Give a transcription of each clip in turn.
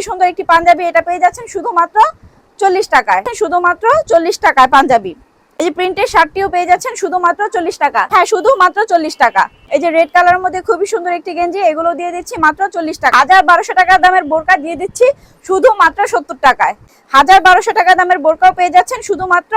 খুবই সুন্দর একটি পাঞ্জাবি এটা পেয়ে যাচ্ছেন শুধুমাত্র চল্লিশ টাকায়। শুধুমাত্র চল্লিশ টাকায় পাঞ্জাবি। এই যে প্রিন্টের শার্টটিও পেয়ে যাচ্ছেন শুধুমাত্র চল্লিশ টাকা। হ্যাঁ শুধুমাত্র চল্লিশ টাকা। এই যে রেড কালারের মধ্যে খুবই সুন্দর একটি গেঞ্জি এগুলো দিয়ে দিচ্ছি মাত্র চল্লিশ টাকা। হাজার বারোশো টাকা দামের বোরকা দিয়ে দিচ্ছি শুধুমাত্র সত্তর টাকায়। হাজার বারোশো টাকা দামের বোরকাও পেয়ে যাচ্ছেন শুধুমাত্র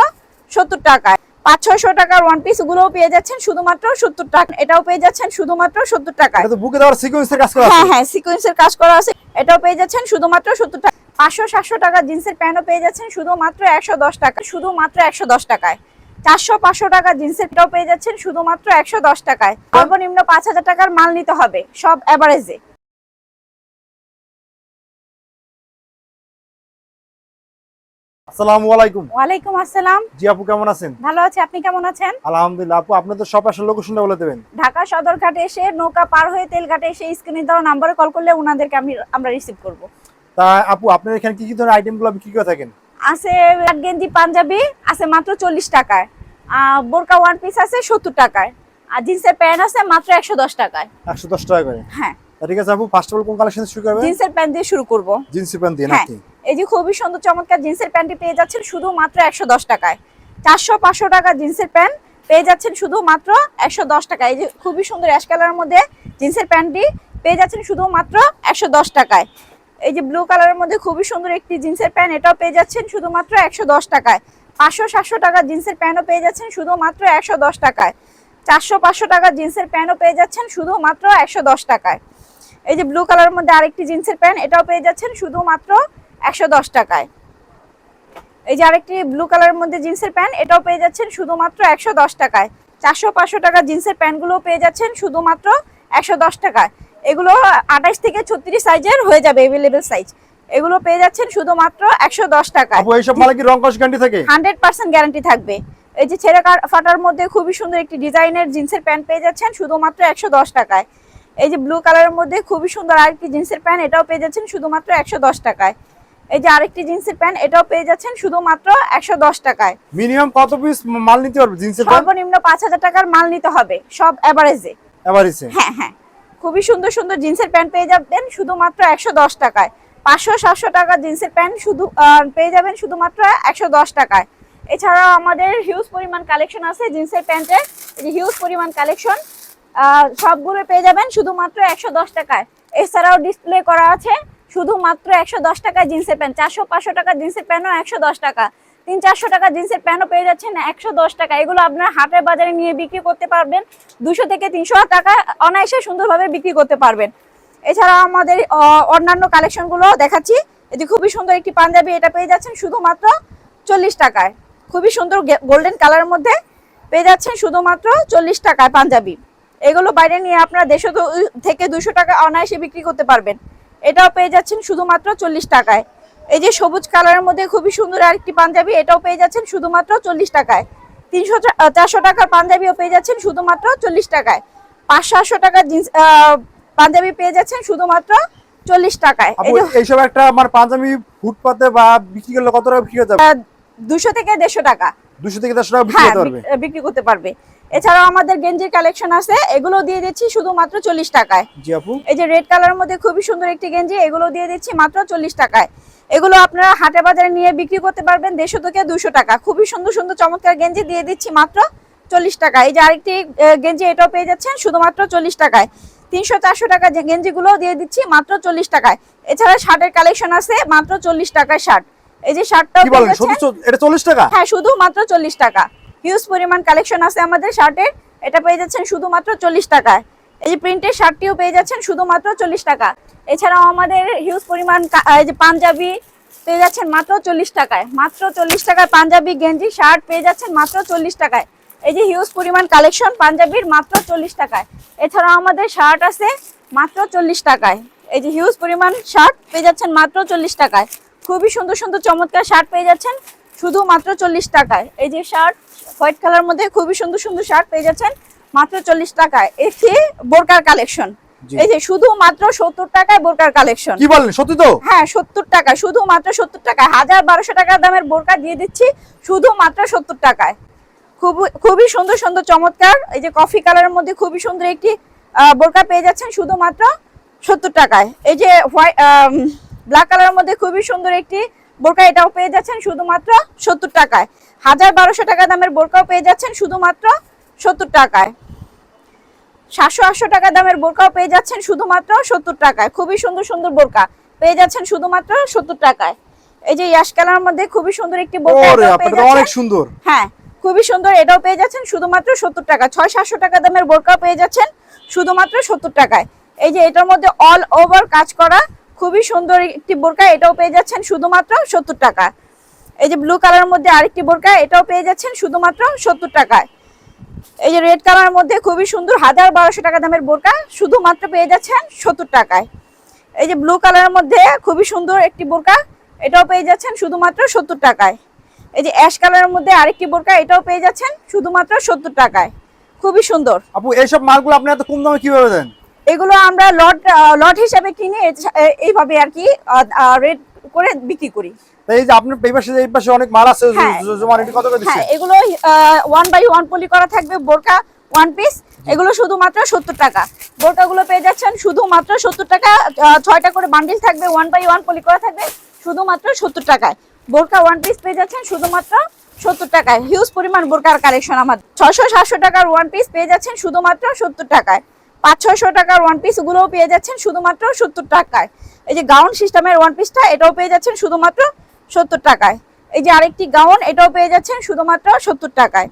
সত্তর টাকায়। পাঁচ ছয়শো টাকার ওয়ান পিস গুলোও পেয়ে যাচ্ছেন শুধুমাত্র সত্তর টাকা। এটাও পেয়ে যাচ্ছেন শুধুমাত্র সত্তর টাকায়। এটা বুকে দেওয়ার সিকোয়েন্সের কাজ করা হ্যাঁ হ্যাঁ সিকোয়েন্সের কাজ করা আছে। এটাও পেয়ে যাচ্ছেন শুধুমাত্র সত্তর টাকা। পাঁচশো, সাতশো টাকা জিন্সের প্যান্টও পেয়ে যাচ্ছেন শুধুমাত্র একশো দশ টাকা, শুধুমাত্র একশো দশ টাকায়। চারশো, পাঁচশো টাকা জিন্সের টাও পেয়ে যাচ্ছেন শুধুমাত্র একশো দশ টাকায়। সর্বনিম্ন পাঁচ হাজার টাকার মাল নিতে হবে, সব অ্যাভারেজে আসসালামু আলাইকুম। ওয়ালাইকুম আসসালাম। জি আপু কেমন আছেন? ভালো আছে আপনি কেমন আছেন? আলহামদুলিল্লাহ আপু আপনাদের সব আসলে লোকেশনটা বলে দেবেন। ঢাকা সদরঘাটে এসে নৌকা পার হয়ে তেলঘাটে এসে স্ক্রিনে দেওয়া নাম্বারে কল করলে ওনাদেরকে আমি আমরা রিসিভ করব। তা আপু আপনার এখানে কি কি ধরনের আইটেমগুলো বিক্রি করে থাকেন? আছে গেঞ্জি পাঞ্জাবি আছে মাত্র চল্লিশ টাকায়। বোরকা ওয়ান পিস আছে সত্তর টাকায়। আর জিন্সের প্যান্ট আছে মাত্র একশো দশ টাকায়। একশো দশ টাকা করে। হ্যাঁ। ঠিক আছে আপু ফার্স্ট অফ অল কোন কালেকশন শুরু করবেন? জিন্সের প্যান্ট দিয়ে শুরু করব। জিন্সি প্যান্ট দিয়ে নাকি? এই যে খুবই সুন্দর চমৎকার জিন্সের প্যান্টটি পেয়ে যাচ্ছেন শুধু মাত্র একশো দশ টাকায়। চারশো পাঁচশো টাকা জিন্সের প্যান্ট পেয়ে যাচ্ছেন শুধু মাত্র একশো দশ টাকায়। এই যে খুবই সুন্দর অ্যাশ কালারের মধ্যে জিন্সের প্যান্টটি পেয়ে যাচ্ছেন শুধু মাত্র একশো দশ টাকায়। এই যে ব্লু কালারের মধ্যে খুবই সুন্দর একটি জিন্সের প্যান্ট, এটাও পেয়ে যাচ্ছেন শুধুমাত্র একশো দশ টাকায়। পাঁচশো সাতশো টাকা জিন্সের প্যান্টও পেয়ে যাচ্ছেন শুধুমাত্র একশো দশ টাকায়। চারশো পাঁচশো টাকা জিন্সের প্যান্টও পেয়ে যাচ্ছেন শুধুমাত্র একশো দশ টাকায়। এই যে ব্লু কালারের মধ্যে আরেকটি জিন্সের প্যান্ট, এটাও পেয়ে যাচ্ছেন শুধুমাত্র একশো দশ টাকায়। এই যে আরেকটি ব্লু কালারের মধ্যে জিন্সের প্যান্ট এটাও পেয়ে যাচ্ছেন শুধুমাত্র একশো দশ টাকায়। চারশো পাঁচশো টাকা জিন্সের প্যান্টগুলোও পেয়ে যাচ্ছেন শুধুমাত্র একশো দশ টাকায়। এগুলো আঠাশ থেকে ছত্রিশ সাইজের হয়ে যাবে এভেলেবেল সাইজ এগুলো পেয়ে যাচ্ছেন শুধুমাত্র একশো দশ টাকায়। আপু এইসব মালে কি রং কস গ্যারান্টি থাকে? হান্ড্রেড পার্সেন্ট গ্যারান্টি থাকবে। এই যে ছেঁড়া ফাটার মধ্যে খুবই সুন্দর একটি ডিজাইনের জিন্সের প্যান্ট পেয়ে যাচ্ছেন শুধুমাত্র একশো দশ টাকায়। এই যে ব্লু কালারের মধ্যে খুবই সুন্দর আরেকটি জিন্সের প্যান্ট এটাও পেয়ে যাচ্ছেন শুধুমাত্র একশো দশ টাকায়। এই যে আরেকটি জিন্সের প্যান্ট এটাও পেয়ে যাচ্ছেন শুধুমাত্র একশো দশ টাকায়। মিনিমাম কত পিস মাল নিতে পারবে জিন্সের প্যান্ট? সর্বনিম্ন পাঁচ হাজার টাকার মাল নিতে হবে সব অ্যাভারেজে এভারেজে হ্যাঁ হ্যাঁ। খুবই সুন্দর সুন্দর জিন্সের প্যান্ট পেয়ে যাবেন শুধুমাত্র একশো দশ টাকায়। পাঁচশো সাতশো টাকা জিন্সের প্যান্ট শুধু পেয়ে যাবেন শুধুমাত্র একশো দশ টাকায়। এছাড়াও আমাদের হিউজ পরিমাণ কালেকশন আছে জিন্সের প্যান্টের এই যে হিউজ পরিমাণ কালেকশন সবগুলো পেয়ে যাবেন শুধুমাত্র একশো দশ টাকায়। এছাড়াও ডিসপ্লে করা আছে শুধুমাত্র একশো দশ টাকায় জিন্সের প্যান্ট, চারশো, পাঁচশো টাকা জিন্সের প্যান্টও একশো দশ টাকা। তিন, চারশো টাকা জিন্সের প্যান্টও পেয়ে যাচ্ছেন একশো দশ টাকা। এগুলো আপনার হাটের বাজারে নিয়ে বিক্রি করতে পারবেন। দুশো থেকে তিনশো টাকা অনায়াসে সুন্দরভাবে বিক্রি করতে পারবেন। এছাড়া আমাদের অন্যান্য কালেকশনগুলো দেখাচ্ছি। যে খুবই সুন্দর একটি পাঞ্জাবি, এটা পেয়ে যাচ্ছেন শুধুমাত্র চল্লিশ টাকায়। খুবই সুন্দর গোল্ডেন কালারের মধ্যে পেয়ে যাচ্ছেন শুধুমাত্র চল্লিশ টাকায় পাঞ্জাবি। এগুলো বাইরে নিয়ে আপনারা দেড়শো থেকে দুশো টাকা অনায়াসে বিক্রি করতে পারবেন। এটাও পেয়ে যাচ্ছেন শুধুমাত্র চল্লিশ টাকায়। এই যে সবুজ কালারের মধ্যে খুবই সুন্দর আরেকটি পাঞ্জাবি এটাও পেয়ে যাচ্ছেন শুধুমাত্র চল্লিশ টাকায়। তিনশো চারশো টাকার পাঞ্জাবিও পেয়ে যাচ্ছেন শুধুমাত্র চল্লিশ টাকায়। পাঁচশো আটশো টাকার জিন্স পাঞ্জাবি পেয়ে যাচ্ছেন শুধুমাত্র চল্লিশ টাকায়। এইসব একটা আমার পাঞ্জাবি ফুটপাতে বা বিক্রি করলে কত টাকা বিক্রি হয়ে যাবে দুশো থেকে দেড়শো টাকা। দুশো থেকে দেড়শো টাকা বিক্রি হ্যাঁ করতে পারবে। এছাড়াও আমাদের গেঞ্জির কালেকশন আছে এগুলো দিয়ে দিচ্ছি শুধুমাত্র চল্লিশ টাকায়। জি আপু। এই যে রেড কালারের মধ্যে খুবই সুন্দর একটি গেঞ্জি এগুলো দিয়ে দিচ্ছি মাত্র চল্লিশ টাকায়। এগুলো আপনারা হাটে বাজারে নিয়ে বিক্রি করতে পারবেন দেড়শো থেকে দুশো টাকা। খুবই সুন্দর সুন্দর চমৎকার গেঞ্জি দিয়ে দিচ্ছি মাত্র চল্লিশ টাকা এই যে আরেকটি গেঞ্জি এটাও পেয়ে যাচ্ছেন শুধুমাত্র চল্লিশ টাকায়। তিনশো চারশো টাকা যে গেঞ্জিগুলো দিয়ে দিচ্ছি মাত্র চল্লিশ টাকায়। এছাড়া শার্টের কালেকশন আছে মাত্র চল্লিশ টাকায় শার্ট। এই যে এটা চল্লিশ টাকা? হ্যাঁ শুধু মাত্র চল্লিশ টাকা। হিউজ পরিমাণ কালেকশন আছে আমাদের শার্টের এটা পেয়ে যাচ্ছেন শুধুমাত্র চল্লিশ টাকায়। এই যে প্রিন্টের শার্টটিও পেয়ে যাচ্ছেন শুধুমাত্র চল্লিশ টাকা। এছাড়াও আমাদের হিউজ পরিমাণ এই যে পাঞ্জাবি পেয়ে যাচ্ছেন মাত্র চল্লিশ টাকায়। মাত্র চল্লিশ টাকায় পাঞ্জাবি গেঞ্জি শার্ট পেয়ে যাচ্ছেন মাত্র চল্লিশ টাকায়। এই যে হিউজ পরিমাণ কালেকশন পাঞ্জাবির মাত্র চল্লিশ টাকায়। এছাড়াও আমাদের শার্ট আছে মাত্র চল্লিশ টাকায়। এই যে হিউজ পরিমাণ শার্ট পেয়ে যাচ্ছেন মাত্র চল্লিশ টাকায়। খুবই সুন্দর সুন্দর, চমৎকার শার্ট পেয়ে যাচ্ছেন। শুধুমাত্র চল্লিশ টাকায়। এই যে শার্ট হোয়াইট কালার মধ্যে খুবই সুন্দর সুন্দর শার্ট পেয়ে যাচ্ছেন। মাত্র চল্লিশ টাকায়। এটি বোরকার কালেকশন। এই যে শুধুমাত্র সত্তর টাকায় বোরকার কালেকশন। কি বলেন সত্যি তো? হ্যাঁ সত্তর টাকা শুধুমাত্র সত্তর টাকা হাজার বারোশো টাকা দামের বোরকা দিয়ে দিচ্ছি শুধুমাত্র সত্তর টাকায়। খুব খুবই সুন্দর সুন্দর চমৎকার। এই যে কফি কালারের মধ্যে খুবই সুন্দর একটি বোরকা পেয়ে যাচ্ছেন শুধুমাত্র সত্তর টাকায়। এই যে হোয়াইট ব্ল্যাক কালারের মধ্যে খুবই সুন্দর একটি বোরকা এটাও পেয়ে যাচ্ছেন শুধুমাত্র সত্তর টাকায়। হাজার বারোশো টাকা দামের বোরকাও পেয়ে যাচ্ছেন শুধুমাত্র সত্তর টাকায়। সাতশো আটশো টাকা দামের বোরকাও পেয়ে যাচ্ছেন শুধুমাত্র সত্তর টাকায়। খুবই সুন্দর সুন্দর বোরকা পেয়ে যাচ্ছেন শুধুমাত্র সত্তর টাকায়। এই যে ইয়াশ কালার মধ্যে খুবই সুন্দর একটি বোরকা অনেক সুন্দর। হ্যাঁ খুবই সুন্দর এটাও পেয়ে যাচ্ছেন শুধুমাত্র সত্তর টাকা ছয় সাতশো টাকা দামের বোরকা পেয়ে যাচ্ছেন শুধুমাত্র সত্তর টাকায়। এই যে এটার মধ্যে অল ওভার কাজ করা খুবই সুন্দর একটি বোরকা, এটাও পেয়ে যাচ্ছেন শুধুমাত্র সত্তর টাকা এই যে ব্লু কালারের মধ্যে আরেকটি বোরকা, এটাও পেয়ে যাচ্ছেন শুধুমাত্র সত্তর টাকায়। এই যে রেড কালারের মধ্যে খুবই সুন্দর হাজার বারোশো টাকা দামের বোরকা, শুধুমাত্র পেয়ে যাচ্ছেন সত্তর টাকায়। এই যে ব্লু কালারের মধ্যে খুবই সুন্দর একটি বোরকা, এটাও পেয়ে যাচ্ছেন শুধুমাত্র সত্তর টাকায়। এই যে অ্যাশ কালারের মধ্যে আরেকটি বোরকা, এটাও পেয়ে যাচ্ছেন শুধুমাত্র সত্তর টাকায়। খুবই সুন্দর। আপু, এইসব মালগুলো আপনি এত কম দামে কীভাবে দেন? এগুলো আমরা লট লট হিসাবে কিনে এইভাবে আর কি রেট করে বিক্রি করি। এই যে আপনার এই পাশে এই পাশে অনেক মাল আছে হ্যাঁ। জমা এটি কত করে দিচ্ছে? হ্যাঁ এগুলো ওয়ান বাই ওয়ান পলি করা থাকবে বোরকা ওয়ান পিস এগুলো শুধুমাত্র সত্তর টাকা। বোরকাগুলো পেয়ে যাচ্ছেন শুধুমাত্র সত্তর টাকা আহ, ছয়টা করে বান্ডিল থাকবে ওয়ান বাই ওয়ান পলি করা থাকবে শুধুমাত্র সত্তর টাকায়। বোরকা ওয়ান পিস পেয়ে যাচ্ছেন শুধুমাত্র সত্তর টাকায়। হিউজ পরিমাণ বোরকার কালেকশন আমাদের। ছশো সাতশো টাকার ওয়ান পিস পেয়ে যাচ্ছেন শুধুমাত্র সত্তর টাকায়। পাঁচ ছয়শো টাকার ওয়ান পিস গুলোও পেয়ে যাচ্ছেন শুধুমাত্র সত্তর টাকায়। এই যে গাউন সিস্টেমের ওয়ান পিসটা এটাও পেয়ে যাচ্ছেন শুধুমাত্র সত্তর টাকায়। এই যে আরেকটি গাউন এটাও পেয়ে যাচ্ছেন শুধুমাত্র সত্তর টাকায়।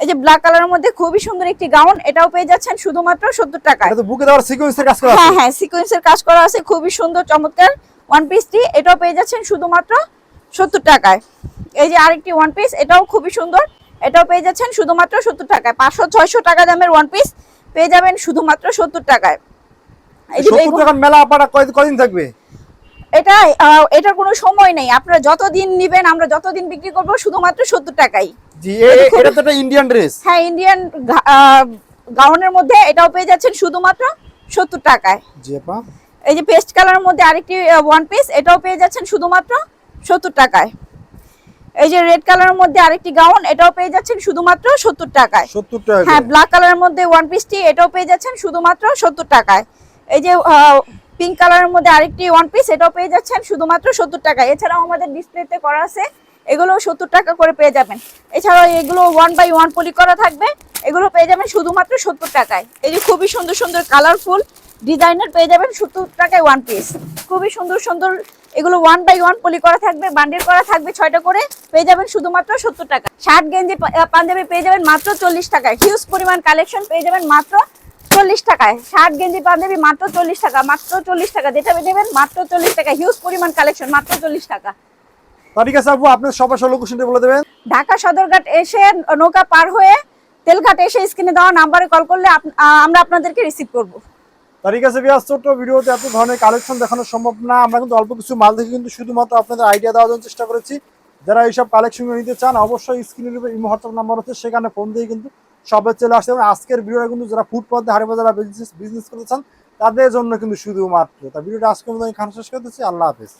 এই যে ব্ল্যাক কালারের মধ্যে খুবই সুন্দর একটি গাউন এটাও পেয়ে যাচ্ছেন শুধুমাত্র সত্তর টাকায়। এটা বুকে দেওয়ার সিকোয়েন্সের কাজ করা হ্যাঁ হ্যাঁ সিকোয়েন্সের কাজ করা আছে খুবই সুন্দর চমৎকার ওয়ান পিসটি এটাও পেয়ে যাচ্ছেন শুধুমাত্র সত্তর টাকায়। এই যে আরেকটি ওয়ান পিস এটাও খুবই সুন্দর এটাও পেয়ে যাচ্ছেন শুধুমাত্র সত্তর টাকায়। পাঁচশো ছয়শো টাকা দামের ওয়ান পিস পেয়ে যাবেন শুধুমাত্র সত্তর টাকায়। মেলা আপনারা থাকবে? এটা এটার কোনো সময় নেই। আপনারা যতদিন নিবেন আমরা যতদিন বিক্রি করব শুধুমাত্র সত্তর টাকাই। এটা তো একটা ইন্ডিয়ান ড্রেস হ্যাঁ ইন্ডিয়ান গাউনের মধ্যে এটাও পেয়ে যাচ্ছেন শুধুমাত্র সত্তর টাকায়। এই যে পেস্ট কালারের মধ্যে আরেকটি ওয়ান পিস এটাও পেয়ে যাচ্ছেন শুধুমাত্র সত্তর টাকায়। এই যে রেড কালারের মধ্যে আরেকটি গাউন এটাও পেয়ে যাচ্ছেন শুধুমাত্র সত্তর টাকায়। সত্তর টাকা হ্যাঁ ব্ল্যাক কালারের মধ্যে ওয়ান পিসটি এটাও পেয়ে যাচ্ছেন শুধুমাত্র সত্তর টাকায়। এই যে পিঙ্ক কালারের মধ্যে আরেকটি ওয়ান পিস এটাও পেয়ে যাচ্ছেন শুধুমাত্র সত্তর টাকায়। এছাড়াও আমাদের ডিসপ্লেতে করা আছে এগুলো সত্তর টাকা করে পেয়ে যাবেন। এছাড়াও এগুলো ওয়ান বাই ওয়ান পলি করা থাকবে এগুলো পেয়ে যাবেন শুধুমাত্র সত্তর টাকায়। এই যে খুবই সুন্দর সুন্দর কালারফুল ডিজাইনের পেয়ে যাবেন সত্তর টাকায় ওয়ান পিস খুবই সুন্দর সুন্দর এগুলো ওয়ান বাই ওয়ান পলি করা থাকবে বান্ডিল করা থাকবে ছয়টা করে পেয়ে যাবেন শুধুমাত্র সত্তর টাকা। শার্ট গেঞ্জি পাঞ্জাবি পেয়ে যাবেন মাত্র চল্লিশ টাকায়। হিউজ পরিমাণ কালেকশন পেয়ে যাবেন মাত্র চল্লিশ টাকায়। শার্ট গেঞ্জি পাঞ্জাবি মাত্র চল্লিশ টাকা মাত্র চল্লিশ টাকা। যেটা পেয়ে যাবেন মাত্র চল্লিশ টাকা। হিউজ পরিমাণ কালেকশন মাত্র চল্লিশ টাকা। ঠিক আছে আপু আপনার সবার সব লোকেশনটা বলে দেবেন। ঢাকা সদরঘাট এসে নৌকা পার হয়ে তেলঘাট এসে স্ক্রিনে দেওয়া নাম্বারে কল করলে আমরা আপনাদেরকে রিসিভ করব। আছে ছোট্ট ভিডিওতে এত ধরনের কালেকশন দেখানো সম্ভব না। আমরা কিন্তু অল্প কিছু মাল দেখে কিন্তু শুধুমাত্র আপনাদের আইডিয়া দেওয়ার চেষ্টা করেছি। যারা এইসব নিতে চান, অবশ্যই স্ক্রিনের উপর নাম্বার হচ্ছে, সেখানে ফোন কিন্তু চলে এবং আজকের কিন্তু যারা যারা বিজনেস বিজনেস চান, তাদের জন্য কিন্তু ভিডিওটা আজকে শেষ আল্লাহ হাফেজ।